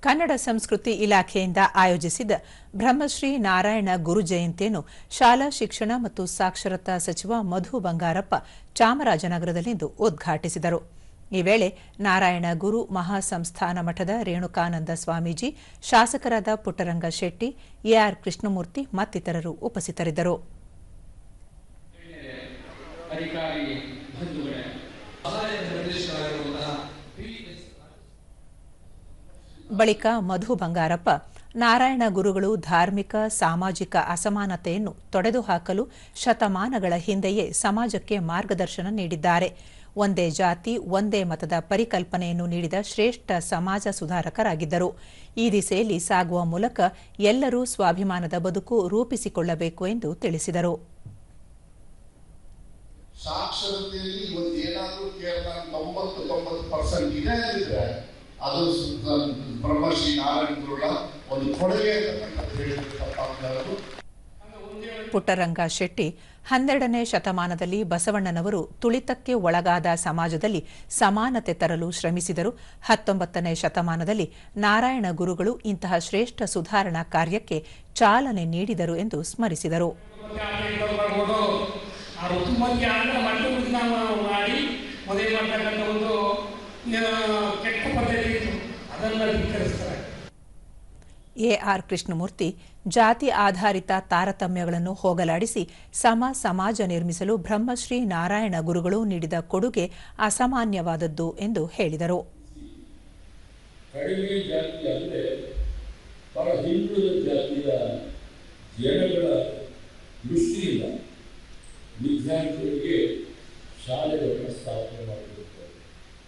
ಕನ್ನಡ ಸಂಸ್ಕೃತಿ ಇಲಾಖೆಯಿಂದ ಆಯೋಜಿಸಿದ್ದ ಬ್ರಹ್ಮಶ್ರೀ ನಾರಾಯಣ ಗುರು ಜಯಂತಿಯನ್ನು ಶಾಲಾ ಶಿಕ್ಷಣ ಮತ್ತು ಸಾಕ್ಷರತಾ ಸಚಿವ ಮಧು ಬಂಗಾರಪ್ಪ ಚಾಮರಾಜನಗರದಲ್ಲಿಂದು ಉದ್ಘಾಟಿಸಿದರು. ಈ ವೇಳೆ ನಾರಾಯಣ ಗುರು ಮಹಾಸಂಸ್ಥಾನ ಮಠದ ರೇಣುಕಾನಂದ ಸ್ವಾಮೀಜಿ, ಶಾಸಕರಾದ ಪುಟ್ಟರಂಗ ಶೆಟ್ಟಿ, ಎಆರ್ ಕೃಷ್ಣಮೂರ್ತಿ ಮತ್ತಿತರರು ಉಪಸ್ಥಿತರಿದ್ದರು. ಬಳಿಕ ಮಧು ಬಂಗಾರಪ್ಪ, ನಾರಾಯಣ ಗುರುಗಳು ಧಾರ್ಮಿಕ, ಸಾಮಾಜಿಕ ಅಸಮಾನತೆಯನ್ನು ತೊಡೆದುಹಾಕಲು ಶತಮಾನಗಳ ಹಿಂದೆಯೇ ಸಮಾಜಕ್ಕೆ ಮಾರ್ಗದರ್ಶನ ನೀಡಿದ್ದಾರೆ. ಒಂದೇ ಜಾತಿ, ಒಂದೇ ಮತದ ಪರಿಕಲ್ಪನೆಯನ್ನು ನೀಡಿದ ಶ್ರೇಷ್ಠ ಸಮಾಜ ಸುಧಾರಕರಾಗಿದ್ದರು. ಈ ದಿಸೆಯಲ್ಲಿ ಸಾಗುವ ಮೂಲಕ ಎಲ್ಲರೂ ಸ್ವಾಭಿಮಾನದ ಬದುಕು ರೂಪಿಸಿಕೊಳ್ಳಬೇಕು ಎಂದು ತಿಳಿಸಿದರು. ಸಾಕ್ಷರತೆಯಲ್ಲಿ ಇವತ್ತು ಏನಾದರೂ ಕೇರಳ ತೊಂಬತ್ತು ತೊಂಬತ್ತು ಪರ್ಸೆಂಟ್ ಇದೆ ಅದು ಬ್ರಹ್ಮಶ್ರೀ ನಾರಾಯಣ ಗುರುಗಳ ಒಂದು ಕೊಡುಗೆ ಹೇಳಿದ್ರೆ ಪುಟ್ಟರಂಗ ಶೆಟ್ಟಿ ಹನ್ನೆರಡನೇ ಶತಮಾನದಲ್ಲಿ ಬಸವಣ್ಣನವರು ತುಳಿತಕ್ಕೆ ಒಳಗಾದ ಸಮಾಜದಲ್ಲಿ ಸಮಾನತೆ ತರಲು ಶ್ರಮಿಸಿದರು. ಹತ್ತೊಂಬತ್ತನೇ ಶತಮಾನದಲ್ಲಿ ನಾರಾಯಣ ಗುರುಗಳು ಇಂತಹ ಶ್ರೇಷ್ಠ ಸುಧಾರಣಾ ಕಾರ್ಯಕ್ಕೆ ಚಾಲನೆ ನೀಡಿದರು ಎಂದು ಸ್ಮರಿಸಿದರು. ಮಾಡಿ ಮದುವೆ ಮಾಡ್ತಕ್ಕಂಥ ಒಂದು ಆ, ಕೆಟ್ಟ ಪದ್ಧತಿ ಇತ್ತು ಅದನ್ನು ಧಿಕ್ಕರಿಸ್ತಾರೆ ಎಆರ್ ಕೃಷ್ಣಮೂರ್ತಿ ಜಾತಿ ಆಧಾರಿತ ತಾರತಮ್ಯಗಳನ್ನು ಹೋಗಲಾಡಿಸಿ ಸಮ ಸಮಾಜ ನಿರ್ಮಿಸಲು ಬ್ರಹ್ಮಶ್ರೀ ನಾರಾಯಣ ಗುರುಗಳು ನೀಡಿದ ಕೊಡುಗೆ ಅಸಾಮಾನ್ಯವಾದದ್ದು ಎಂದು ಹೇಳಿದರು. ಜಾತಿಯ